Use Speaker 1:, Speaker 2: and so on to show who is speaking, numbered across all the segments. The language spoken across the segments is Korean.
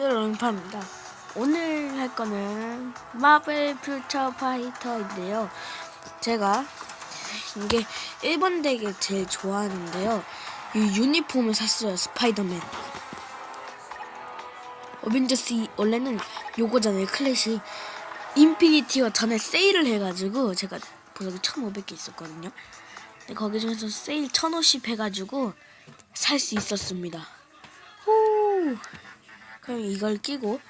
Speaker 1: 네, 롱파입니다. 오늘 할 거는 마블 퓨처 파이터인데요. 제가 이게 일본 덱을 제일 좋아하는데요. 이 유니폼을 샀어요. 스파이더맨. 어벤져스 이- 원래는 요거잖아요. 클래식. 인피니티가 전에 세일을 해가지고 제가 보석이 1,500개 있었거든요. 근데 거기 중에서 세일 1,050 해가지고 살 수 있었습니다. 후. 그럼 이걸 끼고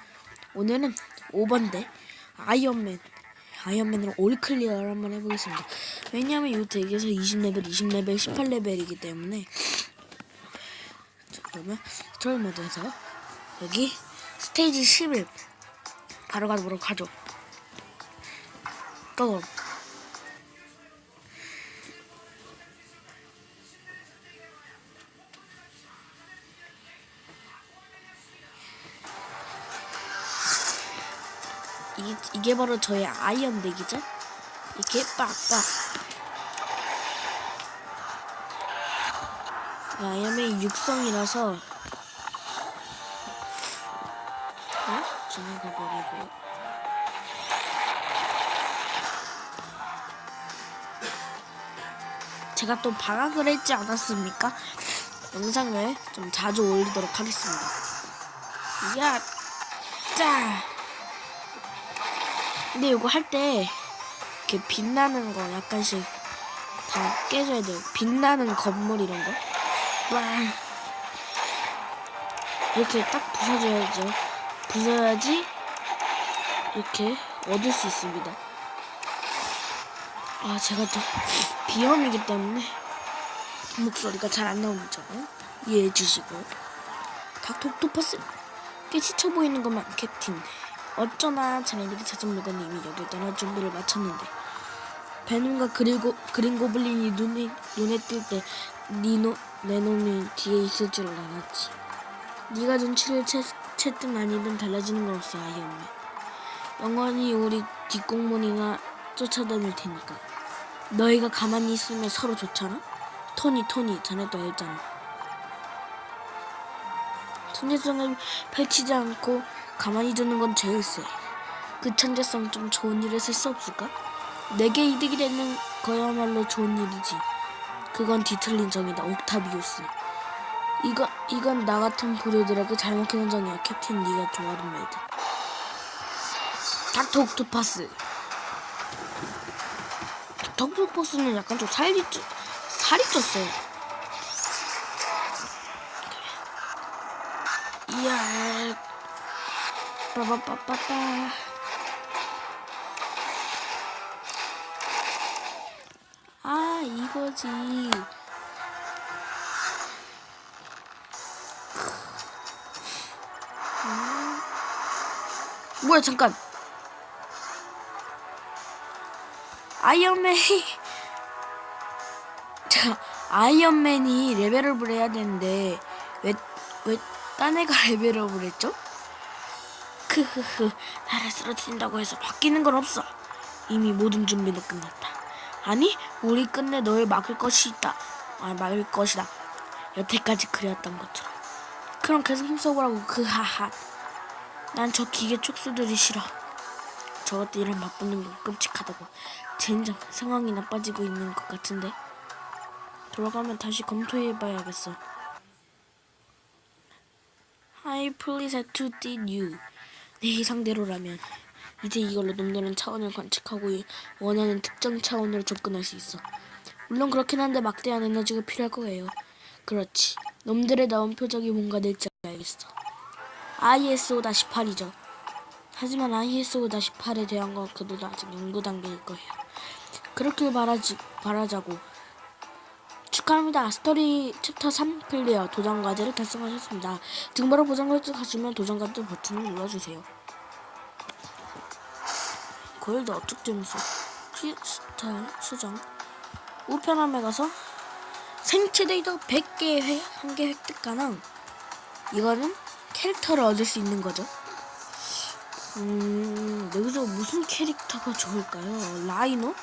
Speaker 1: 오늘은 5번대 아이언맨 아이언맨으로 올 클리어를 한번 해보겠습니다. 왜냐하면 이 덱에서 20레벨, 20레벨, 18레벨이기 때문에 자 그러면 스토리 모드에서 여기 스테이지 11 바로 가도록 하죠. 고! 이 이게 바로 저의 아이언 덱이죠? 이렇게 빡빡. 아이언맨이 육성이라서 어? 지나가 버리고 제가 또 방학을 했지 않았습니까? 영상을 좀 자주 올리도록 하겠습니다. 야, 짜. 근데 이거 할 때 이렇게 빛나는 거 약간씩 다 깨줘야 돼요. 빛나는 건물 이런 거. 와. 이렇게 딱 부숴줘야죠. 부숴야지 이렇게 얻을 수 있습니다. 아 제가 또 비염이기 때문에 목소리가 잘안 점을 이해해 주시고 닥톡토퍼스 꽤 지쳐 보이는 것만 캡틴 어쩌나 자네들이 물건이 이미 여길 떠날 준비를 마쳤는데 베놈과 그리고 그린 고블린이 눈에 눈에 띌때 니노 내 놈이 뒤에 있을 줄 알았지. 네가 눈치를 채, 채든 아니든 달라지는 건 없어 아이언맨. 영원히 우리 뒷공문이나 쫓아다닐 테니까. 너희가 가만히 있으면 서로 좋잖아. 토니 토니 자네도 알잖아. 천재성을 펼치지 않고 가만히 두는 건 제일 세. 그 천재성 좀 좋은 일에 쓸 수 없을까? 내게 이득이 되는 거야말로 좋은 일이지. 그건 뒤틀린 정이다, 옥타비우스. 이건 이건 나 같은 부류들에게 잘 먹히는 정이야, 캡틴 네가 좋아하는 말들. 닥터 옥토파스. 닥터 옥토파스는 약간 좀 살이 쪄, 살이 쪘어요. 이야, 빠바빠빠빠. 아, 이거지. 음. 뭐야, 잠깐. 아이언맨이. 자, 아이언맨이 레벨업을 해야 되는데, 왜, 왜, 딴 애가 레벨업을 했죠? 크흐흐, 나를 쓰러뜨린다고 해서 바뀌는 건 없어. 이미 모든 준비는 끝났다. 아니, 우리 끝내 너를 막을 것이 있다. 아, 막을 것이다. 여태까지 그래왔던 것처럼. 그럼 계속 힘써보라고, 그 하하. 난 저 기계 촉수들이 싫어. 저것들이랑 맞붙는 건 끔찍하다고. 젠장, 상황이 나빠지고 있는 것 같은데. 돌아가면 다시 검토해봐야겠어. I please have to did you. 내 예상대로라면 이제 이걸로 놈들은 차원을 관측하고 이 원하는 특정 차원으로 접근할 수 있어. 물론 그렇긴 한데 막대한 에너지가 필요할 거예요. 그렇지. 놈들의 나온 표적이 뭔가 될지 알겠어. ISO-8이죠. 하지만 ISO-8에 대한 건 그들도 아직 연구 단계일 거예요. 그렇길 바라지, 바라자고. 축하합니다. 스토리 챕터 3 클리어 도전 과제를 달성하셨습니다. 등바로 보상 획득하시면 도전 과제 버튼을 눌러주세요. 골드 어떻게 점수 크리스탈 수정 우편함에 가서 생체 데이터 100개 회, 한개 획득 가능 이거는 캐릭터를 얻을 수 있는 거죠 음 여기서 무슨 캐릭터가 좋을까요 라이노?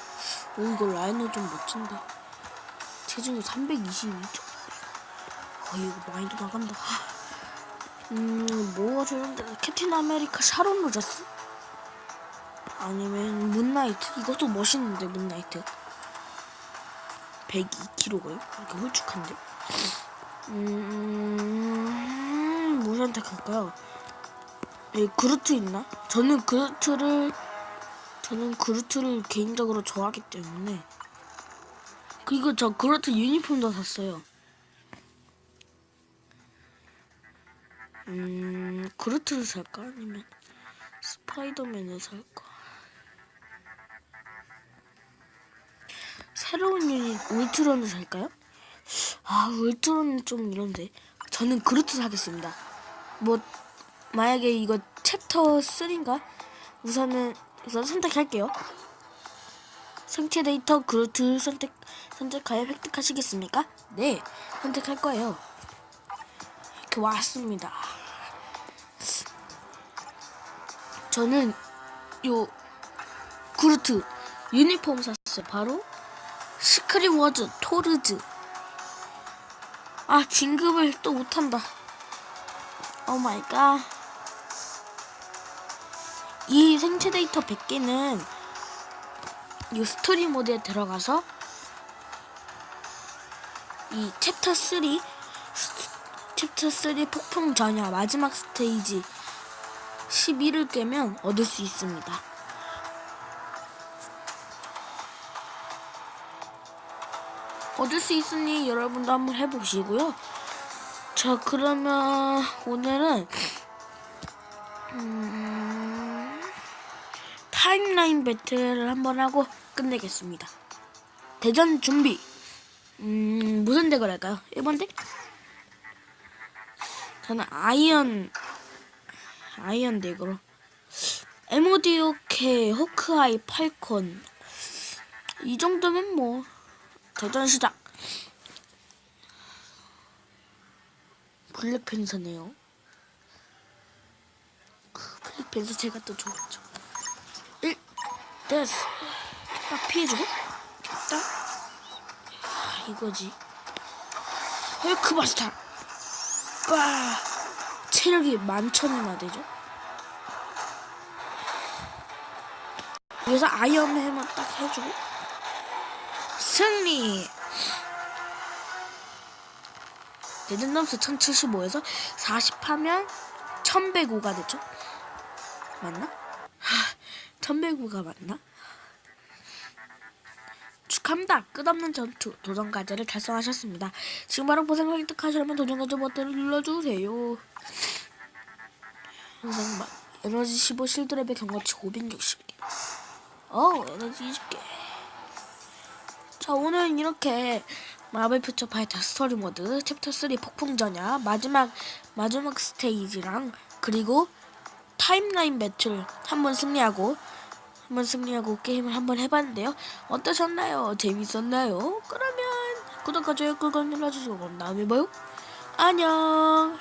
Speaker 1: 오 이거 라이노 좀 멋진데 체중이 322점 어 이 거 많이도 나간다 음 뭐가 좋은데 캡틴 아메리카 샤론 로저스? 아니면 문나이트? 이것도 멋있는데 문나이트 102kg 이렇게 홀쭉한데 음... 뭐 선택할까요? 예, 그루트 있나? 저는 그루트를 저는 그루트를 개인적으로 좋아하기 때문에 그리고 저 그루트 유니폼도 샀어요 음... 그루트를 살까? 아니면 스파이더맨을 살까? 새로운 유닛 울트론을 살까요? 아 울트론은 좀 이런데 저는 그루트 사겠습니다 뭐 만약에 이거 챕터 3인가 우선은 우선 선택할게요 생체 데이터 그루트 선택 선택하여 획득하시겠습니까? 네 선택할 거예요. 이렇게 왔습니다. 저는 요 그루트 유니폼 샀어요. 바로 스크리워즈 토르즈. 아 진급을 또 못한다. 오 마이 갓. 이 생체 데이터 100개는 이 스토리 모드에 들어가서 이 챕터 3 스- 챕터 3 폭풍 전야 마지막 스테이지 11을 깨면 얻을 수 있습니다. 얻을 수 있으니 여러분도 한번 해보시고요. 자 그러면 오늘은 음, 타임라인 배틀을 한번 하고 끝내겠습니다. 대전 준비. 음, 무슨 덱을 할까요? 1번 덱? 저는 아이언 아이언 덱으로 에모디오케 호크아이 팔콘 이 정도면 뭐 대전 시작. 블랙팬서네요. 그 블랙팬서 제가 또 좋아하죠. 1, 됐어. 딱 피해주고. 딱. 아, 이거지. 헐크 바스타. 빠. 체력이 만천이나 되죠. 여기서 아이언맨만 딱 해주고. 승리! 레전덤스 1075에서 40하면 1105가 됐죠? 맞나? 하, 1105가 맞나? 축하합니다. 끝없는 전투 도전 과제를 달성하셨습니다. 지금 바로 보상 획득하시려면 도전 과제 버튼을 눌러주세요. 영상 막 에너지 15 실드랩의 경과치 560개. 어 에너지 20개. 자 오늘은 이렇게 마블 퓨처 파이터 스토리 모드 챕터 3 폭풍 전야 마지막 마지막 스테이지랑 그리고 타임라인 매출 한번 승리하고 한번 승리하고 게임을 한번 해봤는데요 어떠셨나요? 재밌었나요? 그러면 구독과 좋아요 꿀꺽 눌러주시고 그럼 다음에 봐요 안녕